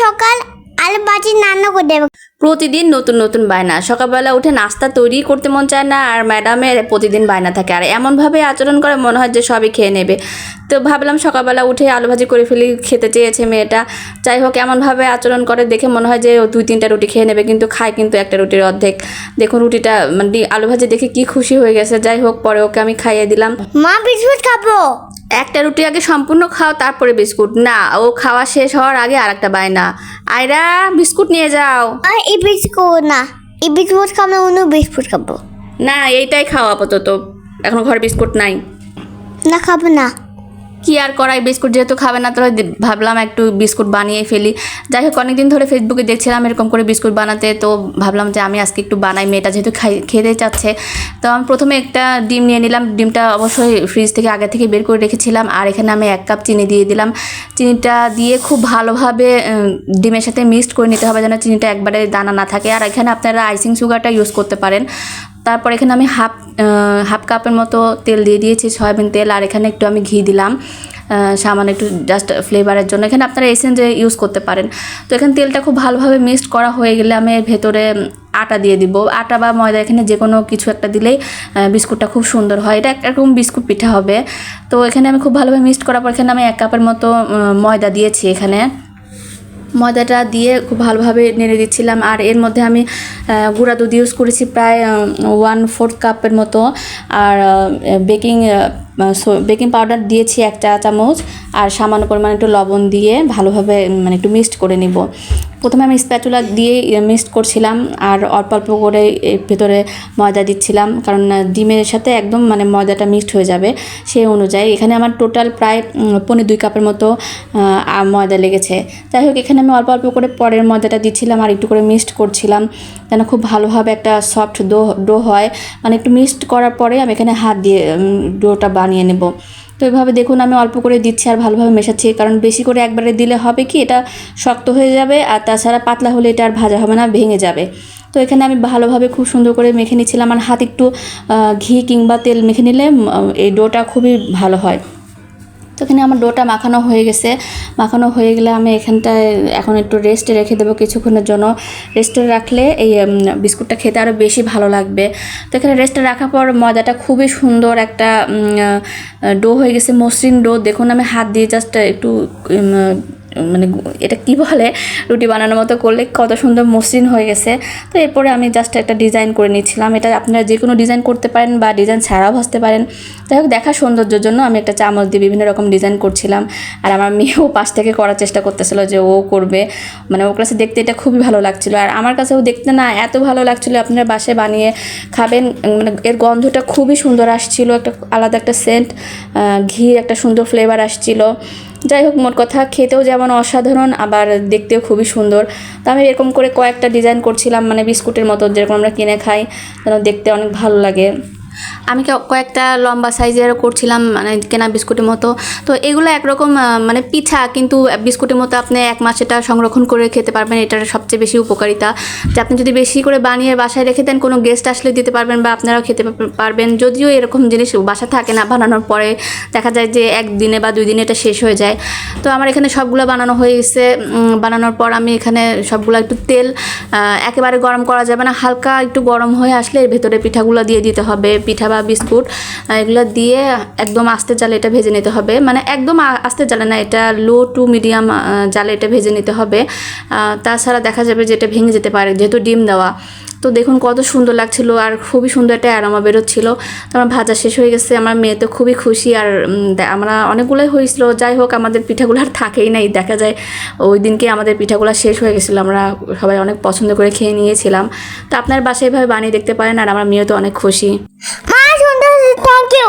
সকাল আলু ভাজি রান্না করে দেবে। প্রতিদিন নতুন নতুন বায়না। সকালবেলা উঠে নাস্তা তৈরি করতে মন চায় না আর ম্যাডামের প্রতিদিন বায়না থাকে। আর এমনভাবে আচরণ করে মনে হয় যে সবই খেয়ে নেবে। তো ভাবলাম সকালবেলা উঠে আলু ভাজি করে ফেলি খেতে চেয়েছে মেয়েটা। যাই হোক এমনভাবে আচরণ করে দেখে মনে হয় যে দুই তিনটা রুটি খেয়ে নেবে কিন্তু খায় কিন্তু একটা রুটির অর্ধেক। দেখুন রুটিটা মানে আলু ভাজি দেখে কি খুশি হয়ে গেছে। যাই হোক পরে ওকে আমি খাইয়ে দিলাম। মা বিস্কুট খাব? একটা রুটি আগে সম্পূর্ণ খাও তারপরে বিস্কুট। না ও খাওয়া শেষ হওয়ার আগে আর একটা বায়না। আয়রা বিস্কুট নিয়ে যাও। এই বিস্কুট না। এই বিস্কুট খাব অন্য বিস্কুট খাব। না এইটাই খাও আপাতত। এখন ঘরে বিস্কুট নাই। না খাব না। কি আর করাই? বিস্কুট যেহেতু খাবে না, তাহলে ভাবলাম একটু বিস্কুট বানিয়ে ফেলি। যাই হোক, অনেকদিন ধরে ফেসবুকে দেখছিলাম এরকম করে বিস্কুট বানাতে, তো ভাবলাম যে আমি আজকে একটু বানাই। মেয়েটা যেহেতু খেতে চাচ্ছে, তো আমি প্রথমে একটা ডিম নিয়ে নিলাম। ডিমটা অবশ্যই ফ্রিজ থেকে আগে থেকে বের করে রেখেছিলাম। আর এখানে আমি এক কাপ চিনি দিয়ে দিলাম। চিনিটা দিয়ে খুব ভালোভাবে ডিমের সাথে মিক্সড করে নিতে হবে, যেন চিনিটা একবারে দানা না থাকে। আর এখানে আপনারা আইসিং সুগারটা ইউজ করতে পারেন। তারপর এখানে আমি হাফ হাফ কাপের মতো তেল দিয়ে দিয়েছি, সয়াবিন তেল, আর এখানে একটু আমি ঘি দিলাম। সামান্য একটু জাস্ট ফ্লেভারের জন্য। এখানে আপনারা এসেন্স ইউজ করতে পারেন। তো এখানে তেলটা খুব ভালোভাবে মিক্সড করা হয়ে গেলে আমি এর ভেতরে আটা দিয়ে দিব। আটা বা ময়দা এখানে যে কোনো কিছু একটা দিলেই বিস্কুটটা খুব সুন্দর হয়। এটা একরকম বিস্কুট পিঠা হবে। তো এখানে আমি খুব ভালোভাবে মিক্সড করার পর এখানে আমি এক কাপের মতো ময়দা দিয়েছি এখানে। ময়দাটা দিয়ে খুব ভালোভাবে নেড়ে দিচ্ছিলাম। আর এর মধ্যে আমি গুঁড়া দুধ ইউজ করেছি প্রায় ওয়ান ফোর্থ কাপের মতো। আর বেকিং বেকিং পাউডার দিয়েছি এক চা চামচ আর সামান্য পরিমাণে একটু লবণ দিয়ে ভালোভাবে মানে একটু মিক্সড করে নিব। প্রথমে আমি স্প্যাচুলা দিয়ে মিক্সড করছিলাম আর অল্প অল্প করে ভেতরে ময়দা দিচ্ছিলাম কারণ ডিমের সাথে একদম মানে ময়দাটা মিক্সড হয়ে যাবে সেই অনুযায়ী। এখানে আমার টোটাল প্রায় উম, পৌনে দুই কাপের মতো ময়দা লেগেছে। যাই হোক এখানে আমি অল্প অল্প করে পরের ময়দাটা দিচ্ছিলাম আর একটু করে মিক্সড করছিলাম যেন খুব ভালোভাবে একটা সফট ডো ডো হয়। মানে একটু মিক্সড করার পরে আমি এখানে হাত দিয়ে ডোটা বানিয়ে নেব। তো এভাবে দেখুন আমি অল্প করে দিচ্ছি আর ভালোভাবে মেশাচ্ছি। কারণ বেশি করে একবারে দিলে হবে কি, এটা শক্ত হয়ে যাবে আর তাছাড়া পাতলা হলে এটা আর ভাজা হবে না, ভেঙে যাবে। তো এখানে আমি ভালোভাবে খুব সুন্দর করে মেখে নিচ্ছিলাম। আর হাত একটু ঘি কিংবা তেল মেখে নিলে এই ডোটা খুবই ভালো হয়। তো এখানে আমার ডোটা মাখানো হয়ে গেছে। মাখানো হয়ে গেলে আমি এখানটায় এখন একটু রেস্টে রেখে দেবো কিছুক্ষণের জন্য। রেস্টে রাখলে এই বিস্কুটটা খেতে আরও বেশি ভালো লাগবে। তো এখানে রেস্টে রাখার পর ময়দাটা খুবই সুন্দর একটা ডো হয়ে গেছে, মসৃণ ডো দেখুন আমি হাত দিয়ে জাস্ট একটু মানে এটা কি বলে? রুটি বানানোর মতো করলে কত সুন্দর মসৃণ হয়ে গেছে। তো এরপরে আমি জাস্ট একটা ডিজাইন করে নিচ্ছিলাম। এটা আপনারা যে কোনো ডিজাইন করতে পারেন বা ডিজাইন ছাড়াও ভাজতে পারেন। যাই হোক দেখা সৌন্দর্যের জন্য আমি একটা চামচ দিয়ে বিভিন্ন রকম ডিজাইন করছিলাম। আর আমার মেয়েও পাশ থেকে করার চেষ্টা করতেছিল যে ও করবে। মানে ওর কাছে দেখতে এটা খুবই ভালো লাগছিল। আর আমার কাছেও দেখতে না এত ভালো লাগছিল। আপনারা বাসায় বানিয়ে খাবেন মানে এর গন্ধটা খুবই সুন্দর আসছিল। একটা আলাদা একটা সেন্ট ঘির একটা সুন্দর ফ্লেভার আসছিল। যাই হোক, মোট কথা খেতেও যেমন অসাধারণ, আবার দেখতেও খুবই সুন্দর। তো আমি এরকম করে কয়েকটা ডিজাইন করছিলাম মানে বিস্কুটের মতো যেরকম আমরা কিনে খাই, যেন দেখতে অনেক ভালো লাগে। আমি কয়েকটা লম্বা সাইজের করছিলাম মানে কেনা বিস্কুটের মতো। তো এগুলো একরকম মানে পিঠা, কিন্তু বিস্কুটের মতো আপনি এক মাস এটা সংরক্ষণ করে খেতে পারবেন, এটার সবচেয়ে বেশি উপকারিতা। যে আপনি যদি বেশি করে বানিয়ে বাসায় রেখে দেন, কোনো গেস্ট আসলে দিতে পারবেন বা আপনারাও খেতে পারবেন। যদিও এরকম জিনিস বাসা থাকে না বানানোর পরে, দেখা যায় যে একদিনে বা দুই দিনে এটা শেষ হয়ে যায়। তো আমার এখানে সবগুলো বানানো হয়ে গেছে। বানানোর পর আমি এখানে সবগুলো একটু তেল একেবারে গরম করা যাবে না, হালকা একটু গরম হয়ে আসলে এর ভেতরে পিঠাগুলো দিয়ে দিতে হবে। পিঠা বা বিস্কুট এগুলো দিয়ে একদম আস্তে জালে এটা ভেজে নিতে হবে। মানে একদম আস্তে জালে না, এটা লো টু মিডিয়াম জালে এটা ভেজে নিতে হবে। তাছাড়া দেখা যাবে যে এটা ভেঙে যেতে পারে, যেহেতু ডিম দেওয়া। তো দেখুন কত সুন্দর লাগছিল আর খুবই সুন্দর একটা অ্যারোমা বেরোচ্ছিল। তো আমার ভাজা শেষ হয়ে গেছে, আমার মেয়ে তো খুবই খুশি আর আমরা অনেকগুলোই হয়েছিল, যাই হোক আমাদের পিঠাগুলো আর থাকেই নাই, দেখা যায় ওই দিনকে আমাদের পিঠাগুলো শেষ হয়ে গেছিল, আমরা সবাই অনেক পছন্দ করে খেয়ে নিয়েছিলাম। তো আপনার বাসায় এভাবে বানিয়ে দেখতে পারেন আর আমার মেয়ে তো অনেক খুশি। Thank you